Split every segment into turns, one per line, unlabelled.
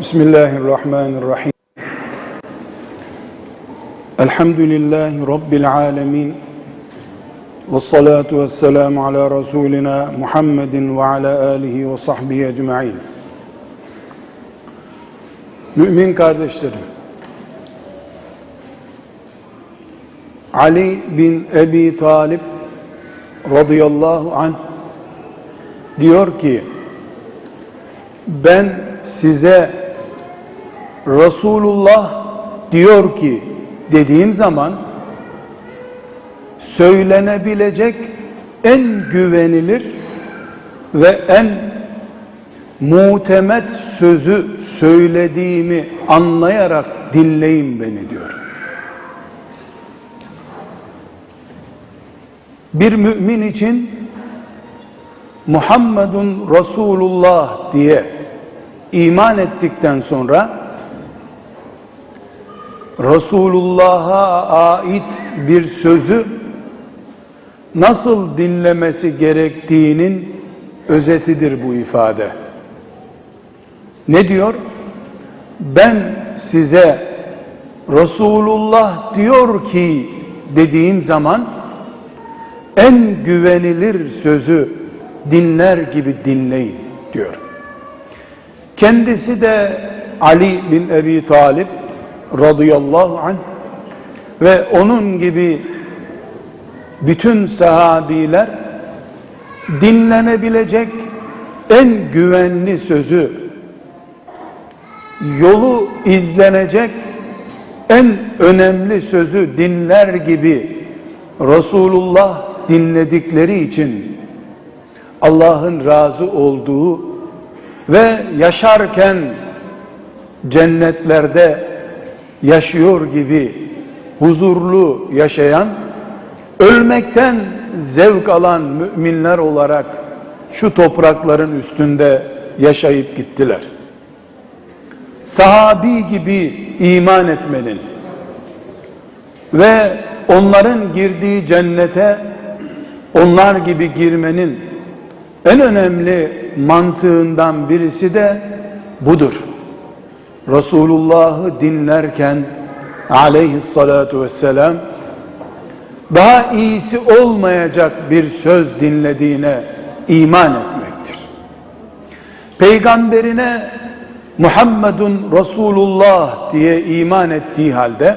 Bismillahirrahmanirrahim. Elhamdülillahi Rabbil alemin. Ve salatu ve selamu ala Resulina Muhammedin ve ala alihi ve sahbihi ecma'in. Mümin kardeşlerim, Ali bin Ebi Talip radıyallahu anh diyor ki, ben size Resulullah diyor ki dediğim zaman söylenebilecek en güvenilir ve en mutemet sözü söylediğimi anlayarak dinleyin beni diyor. Bir mümin için Muhammedun Resulullah diye iman ettikten sonra Resulullah'a ait bir sözü nasıl dinlemesi gerektiğinin özetidir bu ifade. Ne diyor? Ben size Resulullah diyor ki dediğim zaman en güvenilir sözü dinler gibi dinleyin diyor. Kendisi de Ali bin Ebi Talip radıyallahu anh. Ve onun gibi bütün sahabiler dinlenebilecek en güvenli sözü yolu izlenecek en önemli sözü dinler gibi Resulullah dinledikleri için Allah'ın razı olduğu ve yaşarken cennetlerde yaşıyor gibi huzurlu yaşayan, ölmekten zevk alan müminler olarak şu toprakların üstünde yaşayıp gittiler. Sahabi gibi iman etmenin ve onların girdiği cennete onlar gibi girmenin en önemli mantığından birisi de budur. Resulullah'ı dinlerken aleyhissalatu vesselam daha iyisi olmayacak bir söz dinlediğine iman etmektir. Peygamberine Muhammedun Resulullah diye iman ettiği halde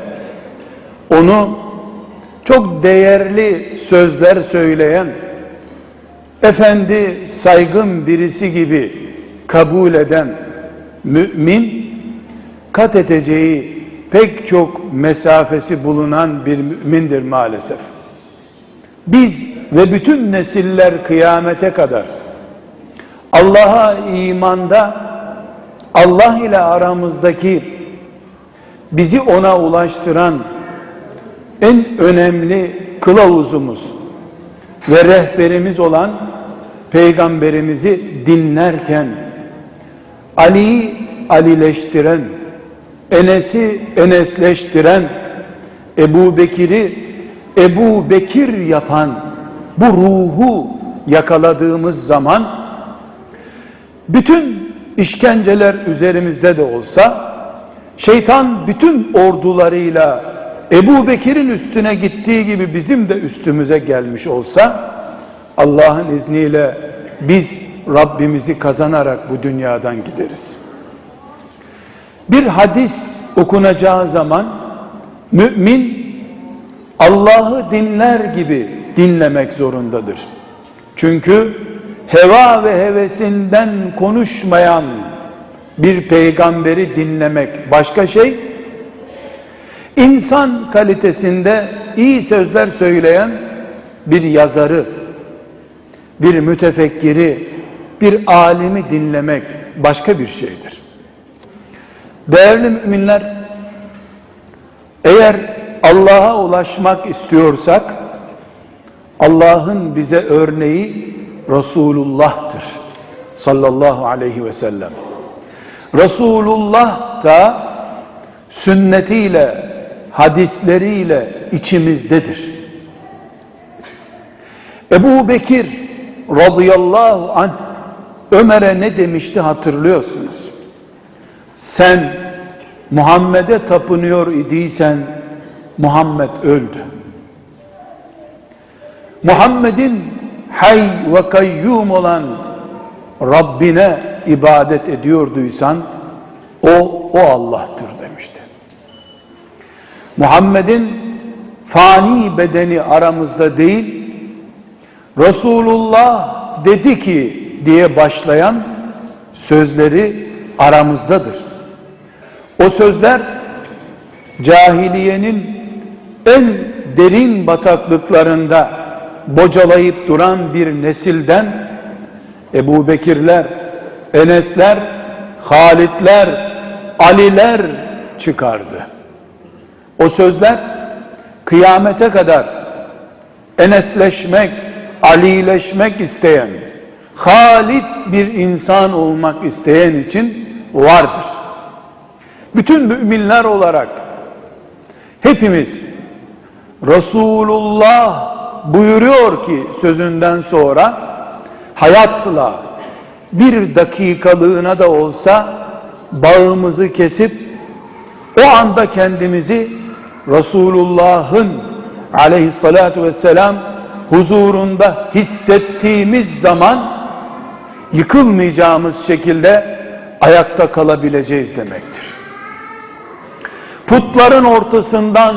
onu çok değerli sözler söyleyen efendi saygın birisi gibi kabul eden mümin kat edeceği pek çok mesafesi bulunan bir mümindir maalesef. Biz ve bütün nesiller kıyamete kadar Allah'a imanda Allah ile aramızdaki bizi ona ulaştıran en önemli kılavuzumuz ve rehberimiz olan peygamberimizi dinlerken Ali'yi alileştiren, Enes'i enesleştiren, Ebu Bekir'i Ebu Bekir yapan bu ruhu yakaladığımız zaman bütün işkenceler üzerimizde de olsa şeytan bütün ordularıyla Ebu Bekir'in üstüne gittiği gibi bizim de üstümüze gelmiş olsa Allah'ın izniyle biz Rabbimizi kazanarak bu dünyadan gideriz. Bir hadis okunacağı zaman mümin Allah'ı dinler gibi dinlemek zorundadır. Çünkü heva ve hevesinden konuşmayan bir peygamberi dinlemek başka şey. İnsan kalitesinde iyi sözler söyleyen bir yazarı, bir mütefekkiri, bir alimi dinlemek başka bir şeydir. Değerli müminler, eğer Allah'a ulaşmak istiyorsak, Allah'ın bize örneği Resulullah'tır. Sallallahu aleyhi ve sellem. Resulullah da sünnetiyle, hadisleriyle içimizdedir. Ebu Bekir radıyallahu anh Ömer'e ne demişti hatırlıyorsunuz. Sen Muhammed'e tapınıyor idiysen Muhammed öldü. Muhammed'in hay ve kayyum olan Rabbine ibadet ediyorduysan o o Allah'tır demişti. Muhammed'in fani bedeni aramızda değil Resulullah dedi ki diye başlayan sözleri aramızdadır. O sözler cahiliyenin en derin bataklıklarında bocalayıp duran bir nesilden Ebu Bekirler, Enesler, Halitler, Aliler çıkardı. O sözler kıyamete kadar Enesleşmek, Alileşmek isteyen, Halit bir insan olmak isteyen için vardır. Bütün müminler olarak hepimiz Resulullah buyuruyor ki sözünden sonra hayatla bir dakikalığına da olsa bağımızı kesip o anda kendimizi Resulullah'ın aleyhissalatu vesselam huzurunda hissettiğimiz zaman yıkılmayacağımız şekilde ayakta kalabileceğiz demektir. Putların ortasından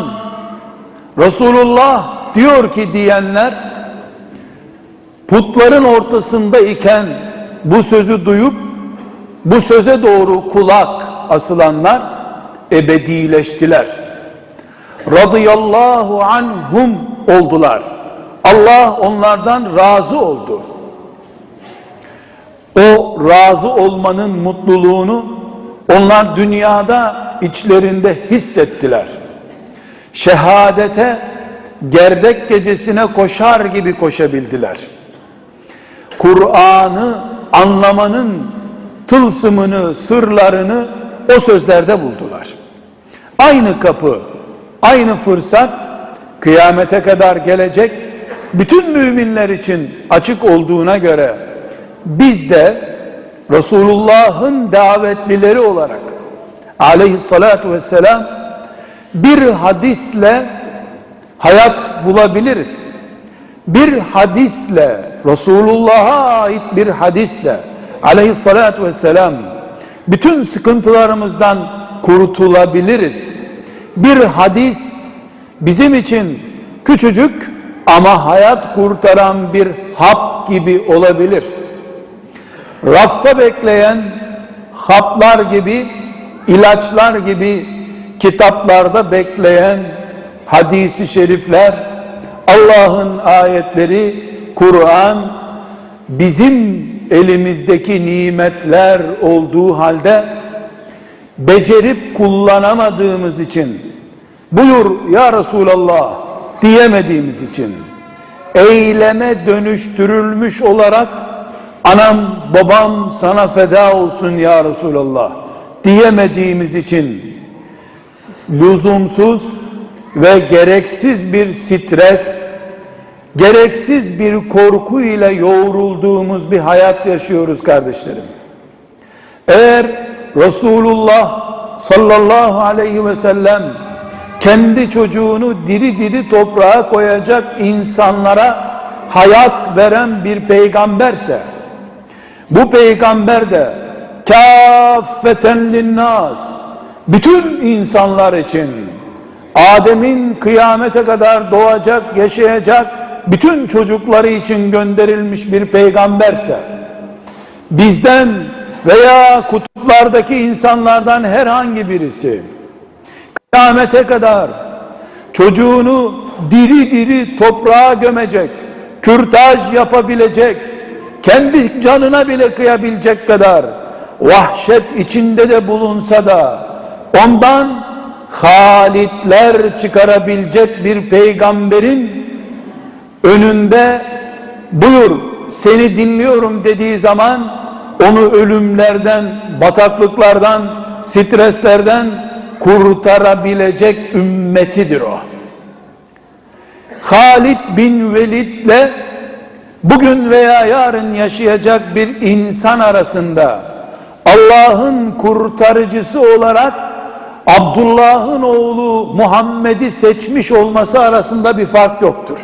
Resulullah diyor ki diyenler putların ortasında iken bu sözü duyup bu söze doğru kulak asılanlar ebedileştiler. Radıyallahu anhum oldular. Allah onlardan razı oldu. O razı olmanın mutluluğunu onlar dünyada içlerinde hissettiler. Şehadete gerdek gecesine koşar gibi koşabildiler. Kur'an'ı anlamanın tılsımını, sırlarını o sözlerde buldular. Aynı kapı, aynı fırsat kıyamete kadar gelecek bütün müminler için açık olduğuna göre biz de Resulullah'ın davetlileri olarak aleyhissalatu vesselam bir hadisle hayat bulabiliriz. Bir hadisle Resulullah'a ait bir hadisle aleyhissalatu vesselam bütün sıkıntılarımızdan kurtulabiliriz. Bir hadis bizim için küçücük ama hayat kurtaran bir hap gibi olabilir. Rafta bekleyen haplar gibi, ilaçlar gibi kitaplarda bekleyen hadisi şerifler, Allah'ın ayetleri, Kur'an bizim elimizdeki nimetler olduğu halde becerip kullanamadığımız için buyur ya Resulallah diyemediğimiz için eyleme dönüştürülmüş olarak anam babam sana feda olsun ya Resulallah diyemediğimiz için lüzumsuz ve gereksiz bir stres, gereksiz bir korku ile yoğrulduğumuz bir hayat yaşıyoruz kardeşlerim. Eğer Resulullah sallallahu aleyhi ve sellem kendi çocuğunu diri diri toprağa koyacak insanlara hayat veren bir peygamberse bu peygamber de kâffeten linnas bütün insanlar için Adem'in kıyamete kadar doğacak, yaşayacak bütün çocukları için gönderilmiş bir peygamberse bizden veya kutuplardaki insanlardan herhangi birisi kıyamete kadar çocuğunu diri diri toprağa gömecek, kürtaj yapabilecek, kendi canına bile kıyabilecek kadar vahşet içinde de bulunsa da ondan halitler çıkarabilecek bir peygamberin önünde buyur seni dinliyorum dediği zaman onu ölümlerden, bataklıklardan, streslerden kurtarabilecek ümmetidir o. Halid bin Velid'le bugün veya yarın yaşayacak bir insan arasında Allah'ın kurtarıcısı olarak Abdullah'ın oğlu Muhammed'i seçmiş olması arasında bir fark yoktur.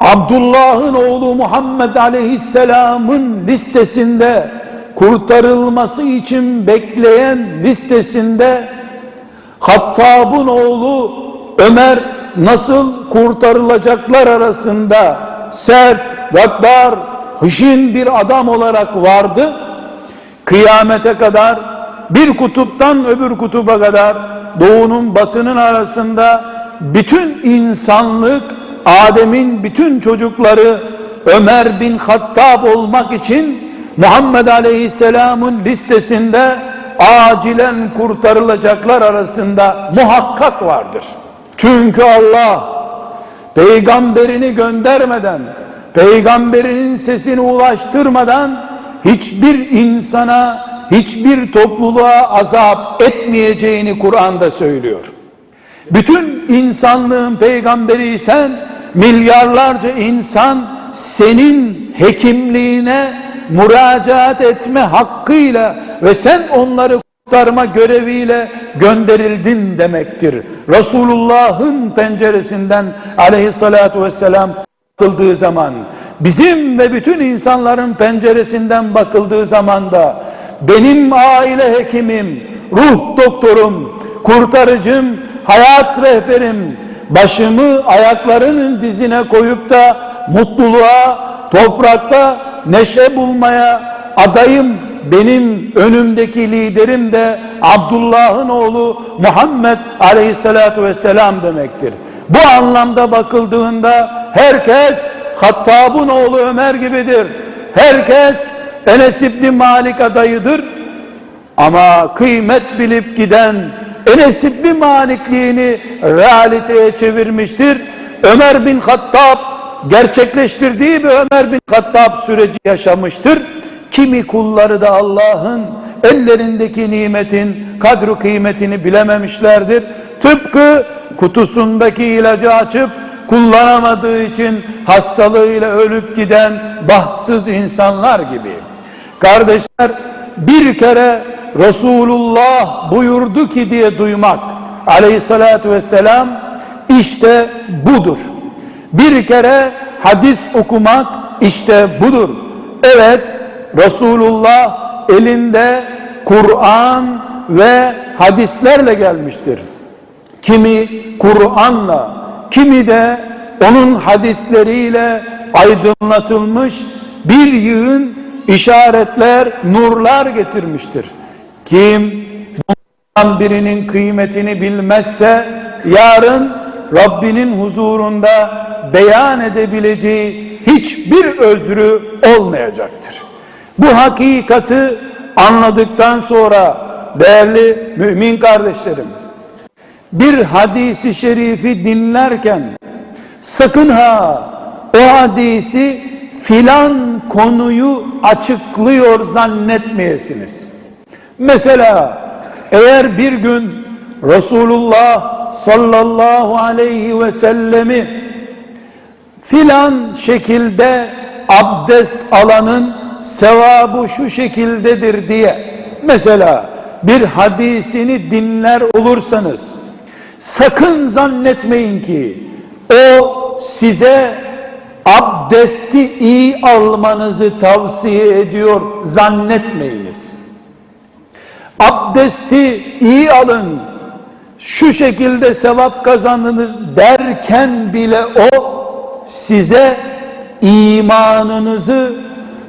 Abdullah'ın oğlu Muhammed Aleyhisselam'ın listesinde kurtarılması için bekleyen listesinde Hattab'ın oğlu Ömer nasıl kurtarılacaklar arasında sert, gaddar, hışin bir adam olarak vardı. Kıyamete kadar bir kutuptan öbür kutuba kadar doğunun batının arasında bütün insanlık Adem'in bütün çocukları Ömer bin Hattab olmak için Muhammed Aleyhisselam'ın listesinde acilen kurtarılacaklar arasında muhakkak vardır. Çünkü Allah peygamberini göndermeden, peygamberinin sesini ulaştırmadan hiçbir insana, hiçbir topluluğa azap etmeyeceğini Kur'an'da söylüyor. Bütün insanlığın peygamberi sen, milyarlarca insan senin hekimliğine müracaat etme hakkıyla ve sen onları kurtarma göreviyle gönderildin demektir. Resulullah'ın penceresinden aleyhissalatu vesselam bakıldığı zaman bizim ve bütün insanların penceresinden bakıldığı zaman da benim aile hekimim, ruh doktorum, kurtarıcım, hayat rehberim, başımı ayaklarının dizine koyup da mutluluğa, toprakta neşe bulmaya adayım benim önümdeki liderim de Abdullah'ın oğlu Muhammed aleyhissalatu vesselam demektir. Bu anlamda bakıldığında herkes Hattab'ın oğlu Ömer gibidir. Herkes Enes İbni Malik adayıdır. Ama kıymet bilip giden Enes İbni Malikliğini realiteye çevirmiştir. Ömer bin Hattab gerçekleştirdiği bir Ömer bin Hattab süreci yaşamıştır. Kimi kulları da Allah'ın ellerindeki nimetin kadru kıymetini bilememişlerdir. Tıpkı kutusundaki ilacı açıp kullanamadığı için hastalığıyla ölüp giden bahtsız insanlar gibi. Kardeşler bir kere Resulullah buyurdu ki diye duymak aleyhissalatü vesselam işte budur. Bir kere hadis okumak işte budur. Evet Resulullah elinde Kur'an ve hadislerle gelmiştir. Kimi Kur'an'la, kimi de onun hadisleriyle aydınlatılmış bir yığın işaretler, nurlar getirmiştir. Kim bundan birinin kıymetini bilmezse yarın Rabbinin huzurunda beyan edebileceği hiçbir özrü olmayacaktır. Bu hakikati anladıktan sonra değerli mümin kardeşlerim bir hadisi şerifi dinlerken sakın ha o hadisi filan konuyu açıklıyor zannetmeyesiniz. Mesela eğer bir gün Resulullah sallallahu aleyhi ve sellemi filan şekilde abdest alanın sevabı şu şekildedir diye mesela bir hadisini dinler olursanız sakın zannetmeyin ki o size abdesti iyi almanızı tavsiye ediyor zannetmeyiniz. Abdesti iyi alın, şu şekilde sevap kazanılır derken bile o size imanınızı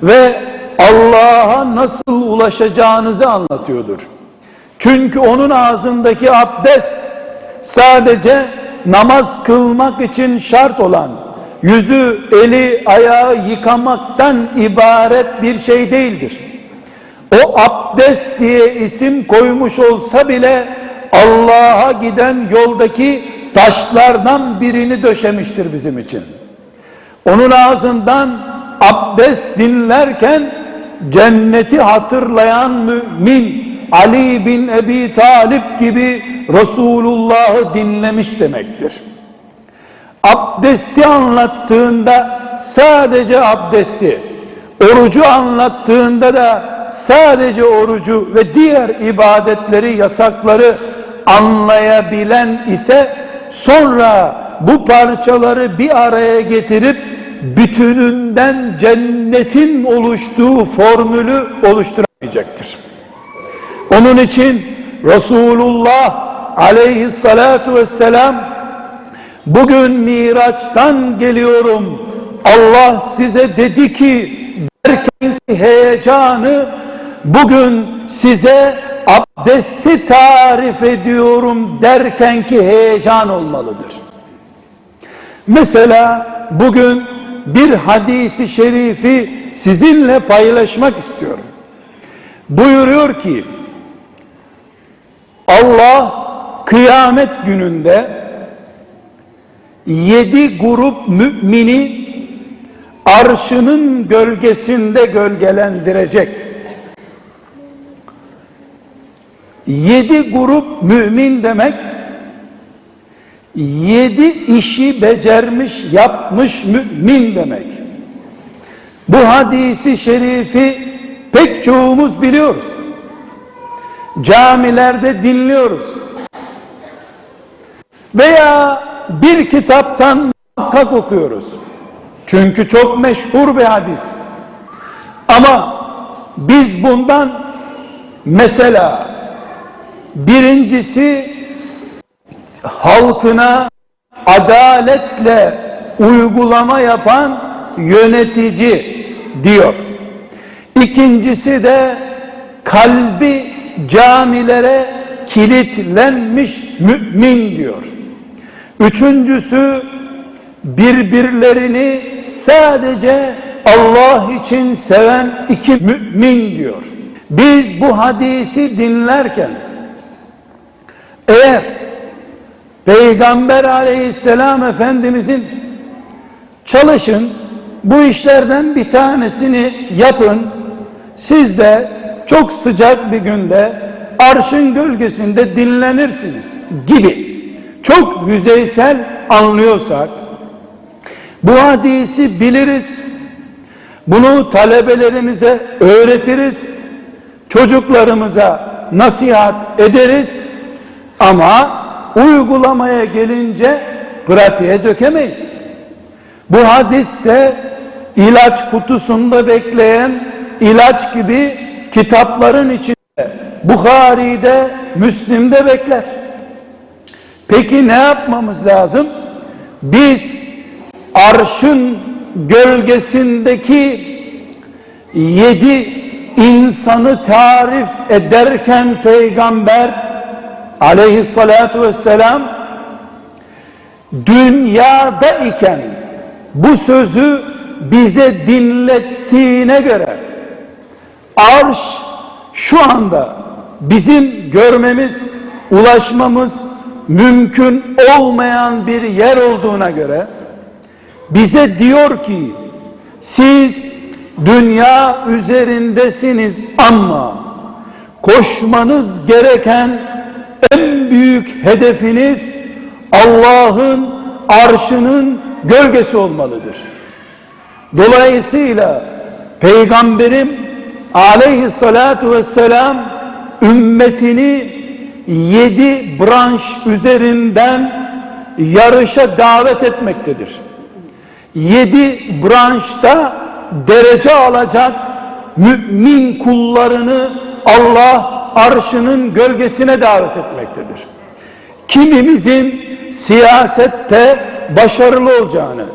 ve Allah'a nasıl ulaşacağınızı anlatıyordur. Çünkü onun ağzındaki abdest sadece namaz kılmak için şart olan yüzü, eli, ayağı yıkamaktan ibaret bir şey değildir. O abdest diye isim koymuş olsa bile Allah'a giden yoldaki taşlardan birini döşemiştir bizim için. Onun ağzından abdest dinlerken cenneti hatırlayan mümin Ali bin Ebi Talip gibi Resulullah'ı dinlemiş demektir. Abdesti anlattığında sadece abdesti, orucu anlattığında da sadece orucu ve diğer ibadetleri, yasakları anlayabilen ise sonra bu parçaları bir araya getirip bütününden cennetin oluştuğu formülü oluşturamayacaktır. Onun için Resulullah aleyhissalatu vesselam bugün Miraç'tan geliyorum Allah size dedi ki derken ki heyecanı bugün size abdesti tarif ediyorum derken ki heyecan olmalıdır. Mesela bugün bir hadisi şerifi sizinle paylaşmak istiyorum. Buyuruyor ki Allah kıyamet gününde yedi grup mümini arşının gölgesinde gölgelendirecek. Yedi grup mümin demek yedi işi becermiş yapmış mümin demek. Bu hadisi şerifi pek çoğumuz biliyoruz. Camilerde dinliyoruz. Veya bir kitaptan muhakkak okuyoruz. Çünkü çok meşhur bir hadis. Ama biz bundan mesela birincisi halkına adaletle uygulama yapan yönetici diyor. İkincisi de kalbi camilere kilitlenmiş mümin diyor. Üçüncüsü birbirlerini sadece Allah için seven iki mümin diyor. Biz bu hadisi dinlerken eğer Peygamber aleyhisselam efendimizin çalışın bu işlerden bir tanesini yapın. Siz de çok sıcak bir günde arşın gölgesinde dinlenirsiniz. gibi. Çok yüzeysel anlıyorsak bu hadisi biliriz. Bunu talebelerimize öğretiriz. Çocuklarımıza nasihat ederiz. Ama uygulamaya gelince pratiğe dökemeyiz. Bu hadiste ilaç kutusunda bekleyen ilaç gibi kitapların içinde Bukhari'de, Müslim'de bekler. Peki ne yapmamız lazım? Biz arşın gölgesindeki yedi insanı tarif ederken peygamber aleyhissalatu vesselam dünyada iken bu sözü bize dinlettiğine göre arş şu anda bizim görmemiz, ulaşmamız mümkün olmayan bir yer olduğuna göre bize diyor ki siz dünya üzerindesiniz ama koşmanız gereken en büyük hedefiniz Allah'ın arşının gölgesi olmalıdır. Dolayısıyla Peygamberim aleyhissalatu vesselam ümmetini yedi branş üzerinden yarışa davet etmektedir. Yedi branşta derece alacak mümin kullarını Allah arşının gölgesine davet etmektedir. Kimimizin siyasette başarılı olacağını,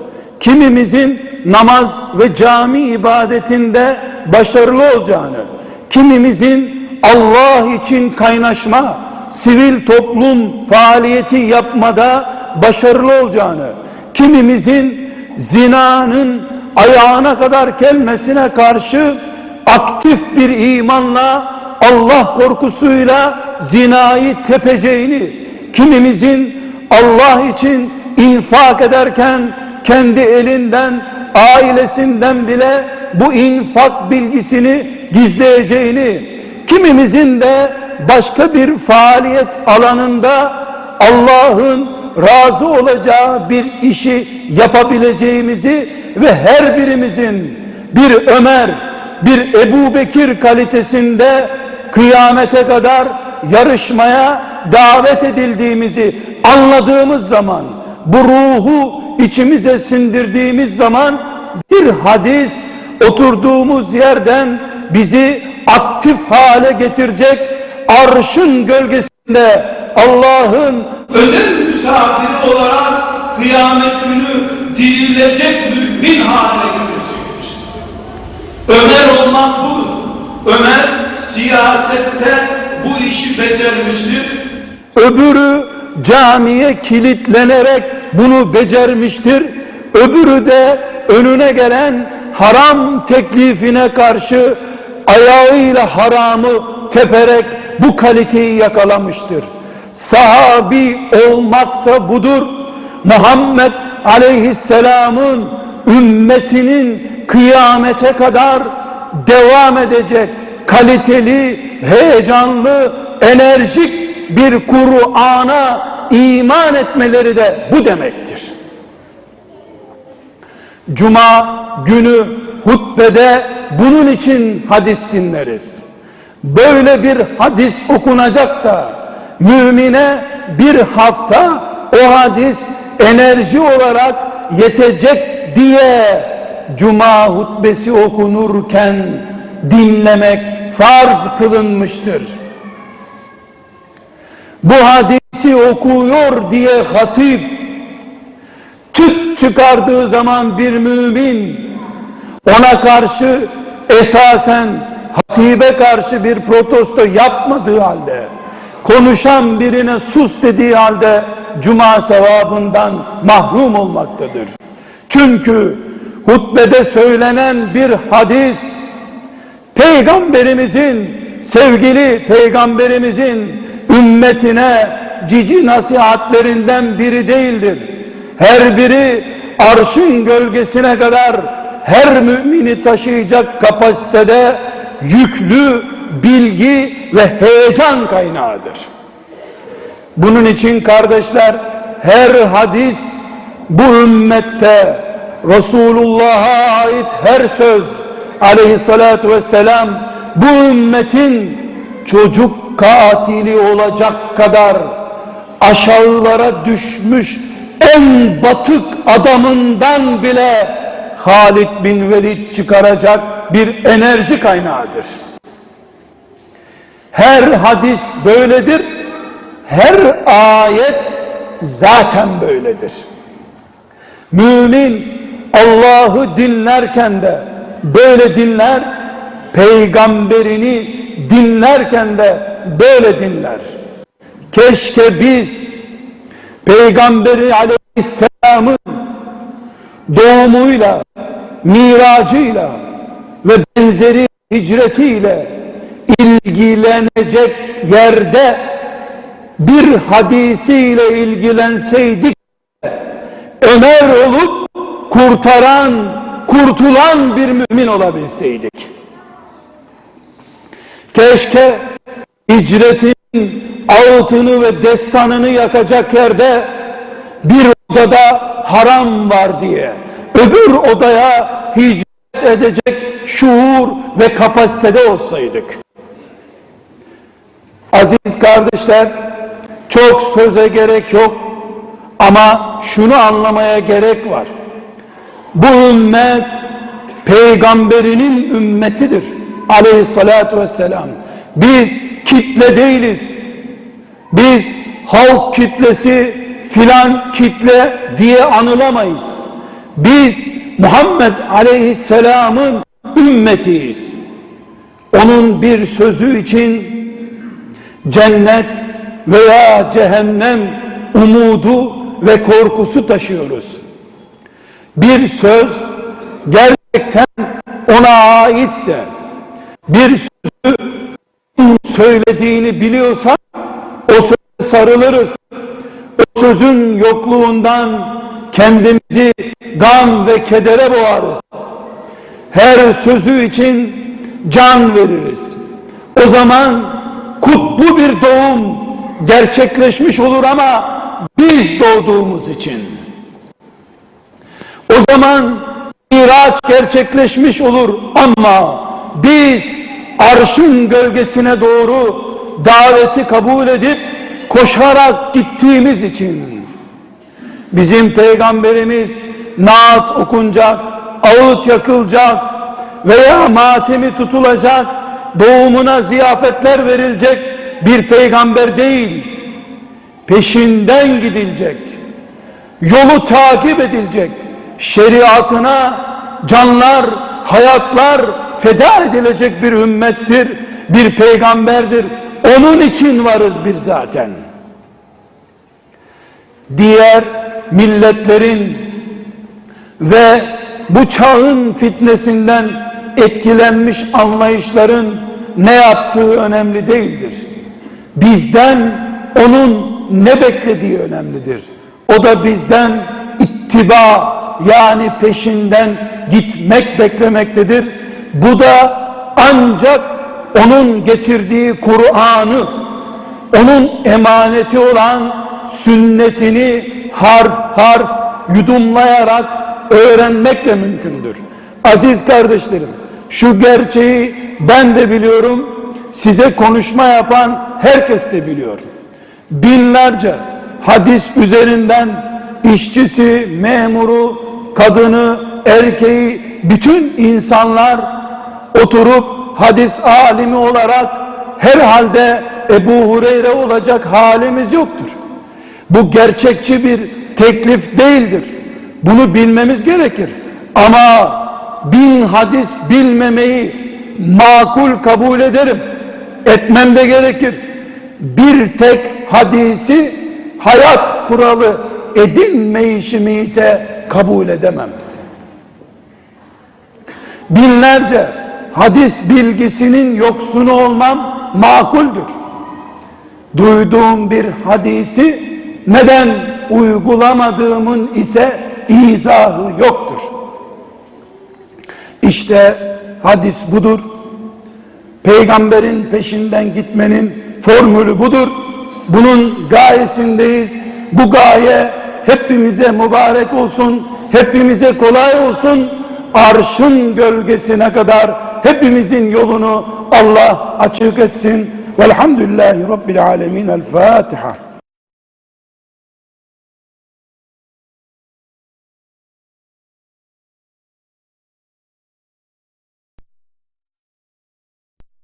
kimimizin namaz ve cami ibadetinde başarılı olacağını, kimimizin Allah için kaynaşma, sivil toplum faaliyeti yapmada başarılı olacağını, kimimizin zinanın ayağına kadar gelmesine karşı aktif bir imanla Allah korkusuyla zinayı tepeceğini, kimimizin Allah için infak ederken kendi elinden, ailesinden bile bu infak bilgisini gizleyeceğini, kimimizin de başka bir faaliyet alanında Allah'ın razı olacağı bir işi yapabileceğimizi ve her birimizin bir Ömer, bir Ebu Bekir kalitesinde kıyamete kadar yarışmaya davet edildiğimizi anladığımız zaman bu ruhu içimize sindirdiğimiz zaman bir hadis oturduğumuz yerden bizi aktif hale getirecek arşın gölgesinde Allah'ın
özel misafiri olarak kıyamet günü dirilecek mümin haline getirecektir. Ömer olmak budur. Ömer siyasette bu işi becermiştir.
öbürü camiye kilitlenerek bunu becermiştir. Öbürü de önüne gelen haram teklifine karşı ayağıyla haramı teperek bu kaliteyi yakalamıştır. Sahabi olmak da budur. Muhammed aleyhisselamın ümmetinin kıyamete kadar devam edecek kaliteli, heyecanlı, enerjik bir Kur'an'a iman etmeleri de bu demektir. Cuma günü hutbede bunun için hadis dinleriz. Böyle bir hadis okunacak da mümine bir hafta o hadis enerji olarak yetecek diye cuma hutbesi okunurken dinlemek farz kılınmıştır. Bu hadisi okuyor diye hatip çıt çıkardığı zaman bir mümin ona karşı esasen hatibe karşı bir protesto yapmadığı halde konuşan birine sus dediği halde cuma sevabından mahrum olmaktadır. Çünkü hutbede söylenen bir hadis peygamberimizin sevgili peygamberimizin ümmetine cici nasihatlerinden biri değildir. Her biri arşın gölgesine kadar her mümini taşıyacak kapasitede yüklü bilgi ve heyecan kaynağıdır. Bunun için kardeşler her hadis bu ümmette Resulullah'a ait her söz aleyhissalatu vesselam bu ümmetin çocuk katili olacak kadar aşağılara düşmüş en batık adamından bile Halid bin Velid çıkaracak bir enerji kaynağıdır. Her hadis böyledir. Her ayet zaten böyledir. Mümin Allah'ı dinlerken de böyle dinler, peygamberini dinlerken de böyle dinler. Keşke biz peygamberi aleyhisselamın doğumuyla, miracıyla ve benzeri hicretiyle ilgilenecek yerde bir hadisiyle ilgilenseydik Ömer olup kurtaran, kurtulan bir mümin olabilseydik. Keşke hicretin altını ve destanını yakacak yerde bir odada haram var diye öbür odaya hicret edecek şuur ve kapasitede olsaydık. Aziz kardeşler, çok söze gerek yok ama şunu anlamaya gerek var. Bu ümmet peygamberinin ümmetidir. Aleyhissalatu vesselam. Biz kitle değiliz. Biz halk kitlesi filan kitle diye anılamayız. Biz Muhammed Aleyhisselam'ın ümmetiyiz. Onun bir sözü için cennet veya cehennem umudu ve korkusu taşıyoruz. Bir söz gerçekten ona aitse, bir sözü söylediğini biliyorsak o söze sarılırız. O sözün yokluğundan kendimizi gam ve kedere boğarız. Her sözü için can veririz. O zaman kutlu bir doğum gerçekleşmiş olur ama biz doğduğumuz için. O zaman miraç gerçekleşmiş olur ama biz arşın gölgesine doğru daveti kabul edip koşarak gittiğimiz için bizim peygamberimiz naat okunacak, ağıt yakılacak veya matemi tutulacak, doğumuna ziyafetler verilecek bir peygamber değil. Peşinden gidilecek. Yolu takip edilecek. Şeriatına canlar, hayatlar feda edilecek bir ümmettir, bir peygamberdir. Onun için varız biz zaten. Diğer milletlerin ve bu çağın fitnesinden etkilenmiş anlayışların ne yaptığı önemli değildir. Bizden onun ne beklediği önemlidir. O da bizden ittiba yani peşinden gitmek beklemektedir. Bu da ancak onun getirdiği Kur'an'ı, onun emaneti olan sünnetini harf harf yudumlayarak öğrenmekle mümkündür. Aziz kardeşlerim, şu gerçeği ben de biliyorum, size konuşma yapan herkes de biliyor. Binlerce hadis üzerinden işçisi, memuru, kadını, erkeği, bütün insanlar oturup hadis alimi olarak herhalde Ebu Hureyre olacak halimiz yoktur. Bu gerçekçi bir teklif değildir. Bunu bilmemiz gerekir. Ama bin hadis bilmemeyi makul kabul ederim. Etmem de gerekir. Bir tek hadisi hayat kuralı edinmeyişimi ise kabul edemem. Binlerce hadis bilgisinin yoksunu olmam makuldür. Duyduğum bir hadisi neden uygulamadığımın ise izahı yoktur. İşte hadis budur. Peygamberin peşinden gitmenin formülü budur. Bunun gayesindeyiz. Bu gaye hepimize mübarek olsun, hepimize kolay olsun. Arşın gölgesine kadar hepimizin yolunu Allah açık etsin. Velhamdülillahi Rabbil alemin. El Fatiha.